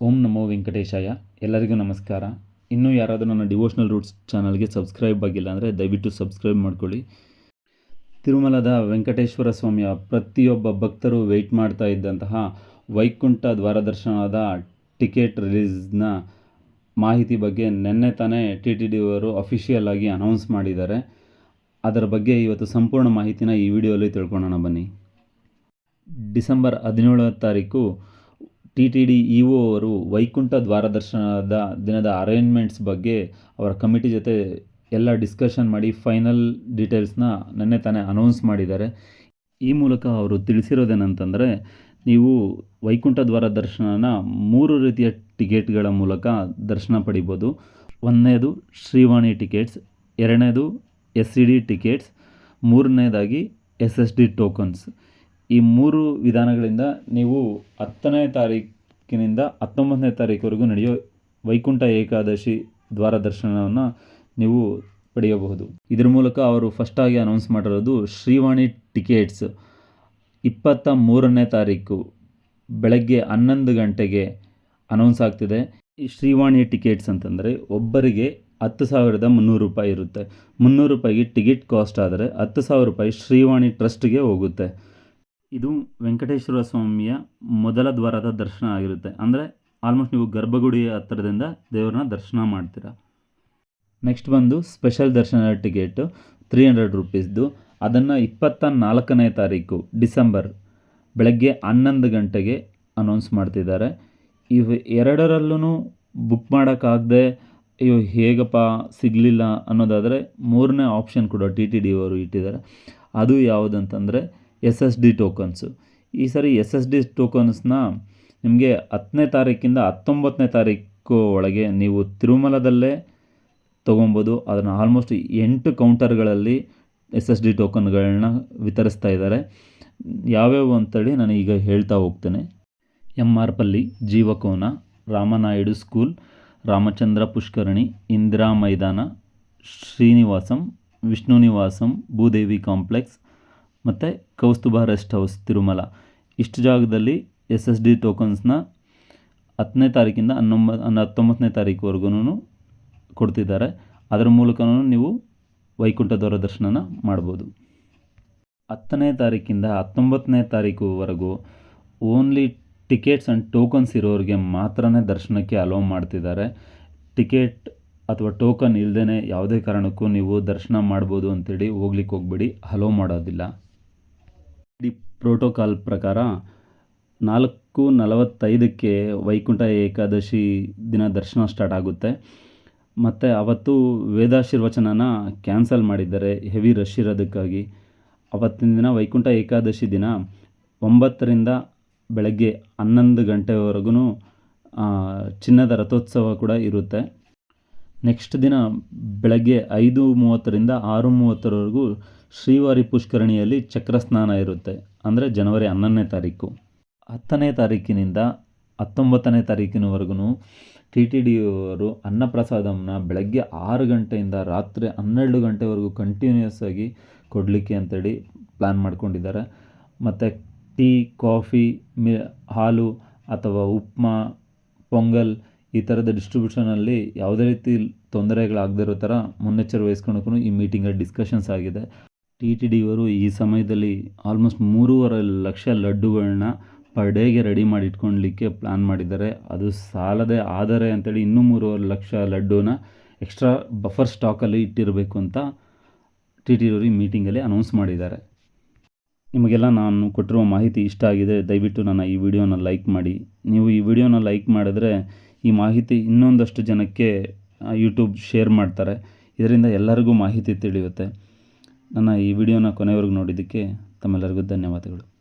ಓಂ ನಮೋ ವೆಂಕಟೇಶಾಯ. ಎಲ್ಲರಿಗೂ ನಮಸ್ಕಾರ. ಇನ್ನೂ ಯಾರಾದರೂ ನನ್ನ ಡಿವೋಷ್ನಲ್ ರೂಟ್ಸ್ ಚಾನಲ್ಗೆ ಸಬ್ಸ್ಕ್ರೈಬ್ ಆಗಿಲ್ಲ ಅಂದರೆ ದಯವಿಟ್ಟು ಸಬ್ಸ್ಕ್ರೈಬ್ ಮಾಡ್ಕೊಳ್ಳಿ. ತಿರುಮಲದ ವೆಂಕಟೇಶ್ವರ ಸ್ವಾಮಿಯ ಪ್ರತಿಯೊಬ್ಬ ಭಕ್ತರು ವೆಯ್ಟ್ ಮಾಡ್ತಾ ಇದ್ದಂತಹ ವೈಕುಂಠ ದ್ವಾರದರ್ಶನದ ಟಿಕೆಟ್ ರಿಲೀಸ್ನ ಮಾಹಿತಿ ಬಗ್ಗೆ ನಿನ್ನೆ ತಾನೇ ಟಿ ಟಿ ಡಿ ಅವರು ಅಫಿಷಿಯಲ್ ಆಗಿ ಅನೌನ್ಸ್ ಮಾಡಿದ್ದಾರೆ. ಅದರ ಬಗ್ಗೆ ಇವತ್ತು ಸಂಪೂರ್ಣ ಮಾಹಿತಿನ ಈ ವಿಡಿಯೋಲಿ ತಿಳ್ಕೊಳ್ಳೋಣ ಬನ್ನಿ. ಡಿಸೆಂಬರ್ ಹದಿನೇಳನೇ ತಾರೀಕು T T D E O ಅವರು ವೈಕುಂಠ ದ್ವಾರದರ್ಶನದ ದಿನದ ಅರೇಂಜ್ಮೆಂಟ್ಸ್ ಬಗ್ಗೆ ಅವರ ಕಮಿಟಿ ಜೊತೆ ಎಲ್ಲ ಡಿಸ್ಕಷನ್ ಮಾಡಿ ಫೈನಲ್ ಡೀಟೇಲ್ಸ್ನ ನೆನ್ನೆ ತಾನೇ ಅನೌನ್ಸ್ ಮಾಡಿದ್ದಾರೆ. ಈ ಮೂಲಕ ಅವರು ತಿಳಿಸಿರೋದೇನಂತಂದರೆ, ನೀವು ವೈಕುಂಠ ದ್ವಾರ ದರ್ಶನನ ಮೂರು ರೀತಿಯ ಟಿಕೆಟ್ಗಳ ಮೂಲಕ ದರ್ಶನ ಪಡಿಬೋದು. ಒಂದನೇದು ಶ್ರೀವಾಣಿ ಟಿಕೆಟ್ಸ್, ಎರಡನೇದು ಎಸ್ ಸಿ ಡಿ ಟಿಕೆಟ್ಸ್, ಮೂರನೇದಾಗಿ ಎಸ್ ಎಸ್ ಡಿ ಟೋಕನ್ಸ್. ಈ ಮೂರು ವಿಧಾನಗಳಿಂದ ನೀವು ಹತ್ತನೇ ತಾರೀಕಿನಿಂದ ಹತ್ತೊಂಬತ್ತನೇ ತಾರೀಕುವರೆಗೂ ನಡೆಯೋ ವೈಕುಂಠ ಏಕಾದಶಿ ದ್ವಾರ ದರ್ಶನವನ್ನು ನೀವು ಪಡೆಯಬಹುದು. ಇದರ ಮೂಲಕ ಅವರು ಫಸ್ಟಾಗಿ ಅನೌನ್ಸ್ ಮಾಡಿರೋದು ಶ್ರೀವಾಣಿ ಟಿಕೆಟ್ಸ್ ಇಪ್ಪತ್ತ ಮೂರನೇ ತಾರೀಕು ಬೆಳಗ್ಗೆ ಹನ್ನೊಂದು ಗಂಟೆಗೆ ಅನೌನ್ಸ್ ಆಗ್ತಿದೆ. ಈ ಶ್ರೀವಾಣಿ ಟಿಕೆಟ್ಸ್ ಅಂತಂದರೆ ಒಬ್ಬರಿಗೆ ಹತ್ತು ಸಾವಿರದ ಮುನ್ನೂರು ರೂಪಾಯಿ ಇರುತ್ತೆ. ಮುನ್ನೂರು ರೂಪಾಯಿಗೆ ಟಿಕೆಟ್ ಕಾಸ್ಟ್ ಆದರೆ ಹತ್ತು ಸಾವಿರ ರೂಪಾಯಿ ಶ್ರೀವಾಣಿ ಟ್ರಸ್ಟ್ಗೆ ಹೋಗುತ್ತೆ. ಇದು ವೆಂಕಟೇಶ್ವರ ಸ್ವಾಮಿಯ ಮೊದಲ ದ್ವಾರದ ದರ್ಶನ ಆಗಿರುತ್ತೆ. ಅಂದರೆ ಆಲ್ಮೋಸ್ಟ್ ನೀವು ಗರ್ಭಗುಡಿಯ ಹತ್ತಿರದಿಂದ ದೇವರನ್ನ ದರ್ಶನ ಮಾಡ್ತೀರಾ. ನೆಕ್ಸ್ಟ್ ಬಂದು ಸ್ಪೆಷಲ್ ದರ್ಶನ ಟಿಕೆಟ್ ತ್ರೀ ಹಂಡ್ರೆಡ್ ರುಪೀಸ್ದು ಅದನ್ನು ಇಪ್ಪತ್ತ ನಾಲ್ಕನೇ ತಾರೀಕು ಡಿಸೆಂಬರ್ ಬೆಳಗ್ಗೆ ಹನ್ನೊಂದು ಗಂಟೆಗೆ ಅನೌನ್ಸ್ ಮಾಡ್ತಿದ್ದಾರೆ. ಇವು ಎರಡರಲ್ಲೂ ಬುಕ್ ಮಾಡೋಕ್ಕಾಗದೆ, ಅಯ್ಯೋ ಹೇಗಪ್ಪ ಸಿಗಲಿಲ್ಲ ಅನ್ನೋದಾದರೆ ಮೂರನೇ ಆಪ್ಷನ್ ಕೂಡ ಟಿ ಟಿ ಡಿ ಅವರು ಇಟ್ಟಿದ್ದಾರೆ. ಅದು ಯಾವುದಂತಂದರೆ ಎಸ್ ಎಸ್ ಡಿ ಟೋಕನ್ಸು. ಈ ಸರಿ ಎಸ್ ಎಸ್ ಡಿ ಟೋಕನ್ಸ್ನ ನಿಮಗೆ ಹತ್ತನೇ ತಾರೀಕಿಂದ ಹತ್ತೊಂಬತ್ತನೇ ತಾರೀಕು ಒಳಗೆ ನೀವು ತಿರುಮಲದಲ್ಲೇ ತೊಗೊಬೋದು. ಅದನ್ನು ಆಲ್ಮೋಸ್ಟ್ ಎಂಟು ಕೌಂಟರ್ಗಳಲ್ಲಿ ಎಸ್ ಎಸ್ ಡಿ ಟೋಕನ್ಗಳನ್ನ ವಿತರಿಸ್ತಾ ಇದ್ದಾರೆ. ಯಾವ್ಯಾವು ಅಂತೇಳಿ ನಾನು ಈಗ ಹೇಳ್ತಾ ಹೋಗ್ತೇನೆ. M R Palli, Jeevakona, Ramanaidu school, Ramachandra Pushkarini, Indira Maidan, Srinivasam Vishnu Nivasam Bhudevi complex ಮತ್ತು ಕೌಸ್ತುಭ ರೆಸ್ಟ್ ಹೌಸ್ ತಿರುಮಲ. ಇಷ್ಟು ಜಾಗದಲ್ಲಿ ಎಸ್ ಎಸ್ ಡಿ ಟೋಕನ್ಸ್ನ ಹತ್ತನೇ ತಾರೀಕಿಂದ ಹನ್ನೊಂಬ ಹತ್ತೊಂಬತ್ತನೇ ತಾರೀಕುವರೆಗೂ ಕೊಡ್ತಿದ್ದಾರೆ. ಅದರ ಮೂಲಕನೂ ನೀವು ವೈಕುಂಠ ದರ್ಶನನ ಮಾಡ್ಬೋದು. ಹತ್ತನೇ ತಾರೀಕಿಂದ ಹತ್ತೊಂಬತ್ತನೇ ತಾರೀಕುವರೆಗೂ ಓನ್ಲಿ ಟಿಕೆಟ್ಸ್ ಆ್ಯಂಡ್ ಟೋಕನ್ಸ್ ಇರೋರಿಗೆ ಮಾತ್ರ ದರ್ಶನಕ್ಕೆ ಅಲೋ ಮಾಡ್ತಿದ್ದಾರೆ. ಟಿಕೆಟ್ ಅಥವಾ ಟೋಕನ್ ಇಲ್ಲದೇ ಯಾವುದೇ ಕಾರಣಕ್ಕೂ ನೀವು ದರ್ಶನ ಮಾಡ್ಬೋದು ಅಂತೇಳಿ ಹೋಗ್ಲಿಕ್ಕೆ ಹೋಗ್ಬೇಡಿ. ಅಲೋ ಮಾಡೋದಿಲ್ಲ. ಡಿ ಪ್ರೋಟೋಕಾಲ್ ಪ್ರಕಾರ ನಾಲ್ಕು ನಲವತ್ತೈದಕ್ಕೆ ವೈಕುಂಠ ಏಕಾದಶಿ ದಿನ ದರ್ಶನ ಸ್ಟಾರ್ಟ್ ಆಗುತ್ತೆ. ಮತ್ತು ಅವತ್ತು ವೇದಾಶೀರ್ವಚನನ ಕ್ಯಾನ್ಸಲ್ ಮಾಡಿದ್ದಾರೆ ಹೆವಿ ರಶ್ ಇರೋದಕ್ಕಾಗಿ. ಅವತ್ತಿನ ದಿನ ವೈಕುಂಠ ಏಕಾದಶಿ ದಿನ ಒಂಬತ್ತರಿಂದ ಬೆಳಗ್ಗೆ ಹನ್ನೊಂದು ಗಂಟೆವರೆಗೂ ಚಿನ್ನದ ರಥೋತ್ಸವ ಕೂಡ ಇರುತ್ತೆ. ನೆಕ್ಸ್ಟ್ ದಿನ ಬೆಳಗ್ಗೆ ಐದು ಮೂವತ್ತರಿಂದ ಆರು ಮೂವತ್ತರವರೆಗೂ ಶ್ರೀವಾರಿ ಪುಷ್ಕರಣಿಯಲ್ಲಿ ಚಕ್ರ ಸ್ನಾನ ಇರುತ್ತೆ. ಅಂದರೆ ಜನವರಿ ಹನ್ನೊಂದನೇ ತಾರೀಕು. ಹತ್ತನೇ ತಾರೀಕಿನಿಂದ ಹತ್ತೊಂಬತ್ತನೇ ತಾರೀಕಿನವರೆಗೂ ಟಿ ಟಿ ಡಿ ಅವರು ಅನ್ನಪ್ರಸಾದಮ್ನ ಬೆಳಗ್ಗೆ ಆರು ಗಂಟೆಯಿಂದ ರಾತ್ರಿ ಹನ್ನೆರಡು ಗಂಟೆವರೆಗೂ ಕಂಟಿನ್ಯೂಸ್ ಆಗಿ ಕೊಡಲಿಕ್ಕೆ ಅಂತೇಳಿ ಪ್ಲ್ಯಾನ್ ಮಾಡ್ಕೊಂಡಿದ್ದಾರೆ. ಮತ್ತು ಟೀ, ಕಾಫಿ, ಮಿ, ಹಾಲು ಅಥವಾ ಉಪ್ಮಾ, ಪೊಂಗಲ್ ಈ ಥರದ ಡಿಸ್ಟ್ರಿಬ್ಯೂಷನಲ್ಲಿ ಯಾವುದೇ ರೀತಿ ತೊಂದರೆಗಳಾಗದಿರೋ ಥರ ಮುನ್ನೆಚ್ಚರ ವಹಿಸ್ಕೊಳಕ್ಕೂ ಈ ಮೀಟಿಂಗಲ್ಲಿ ಡಿಸ್ಕಷನ್ಸ್ ಆಗಿದೆ. ಟಿ ಟಿ ಡಿ ಅವರು ಈ ಸಮಯದಲ್ಲಿ ಆಲ್ಮೋಸ್ಟ್ ಮೂರುವರೆ ಲಕ್ಷ ಲಡ್ಡುಗಳನ್ನ ಪರ್ ಡೇಗೆ ರೆಡಿ ಮಾಡಿ ಇಟ್ಕೊಳ್ಲಿಕ್ಕೆ ಪ್ಲ್ಯಾನ್ ಮಾಡಿದ್ದಾರೆ. ಅದು ಸಾಲದೇ ಆದರೆ ಅಂತೇಳಿ ಇನ್ನೂ ಮೂರುವರೆ ಲಕ್ಷ ಲಡ್ಡೂನ ಎಕ್ಸ್ಟ್ರಾ ಬಫರ್ ಸ್ಟಾಕಲ್ಲಿ ಇಟ್ಟಿರಬೇಕು ಅಂತ ಟಿ ಟಿ ಅವರು ಈ ಮೀಟಿಂಗಲ್ಲಿ ಅನೌನ್ಸ್ ಮಾಡಿದ್ದಾರೆ. ನಿಮಗೆಲ್ಲ ನಾನು ಕೊಟ್ಟಿರುವ ಮಾಹಿತಿ ಇಷ್ಟ ಆಗಿದೆ, ದಯವಿಟ್ಟು ನನ್ನ ಈ ವಿಡಿಯೋನ ಲೈಕ್ ಮಾಡಿ. ನೀವು ಈ ವಿಡಿಯೋನ ಲೈಕ್ ಮಾಡಿದ್ರೆ ಈ ಮಾಹಿತಿ ಇನ್ನೊಂದಷ್ಟು ಜನಕ್ಕೆ ಯೂಟ್ಯೂಬ್ ಶೇರ್ ಮಾಡ್ತಾರೆ. ಇದರಿಂದ ಎಲ್ಲರಿಗೂ ಮಾಹಿತಿ ತಿಳಿಯುತ್ತೆ. ನನ್ನ ಈ ವಿಡಿಯೋನ ಕೊನೆವರೆಗೂ ನೋಡಿದ್ದಕ್ಕೆ ತಮ್ಮೆಲ್ಲರಿಗೂ ಧನ್ಯವಾದಗಳು.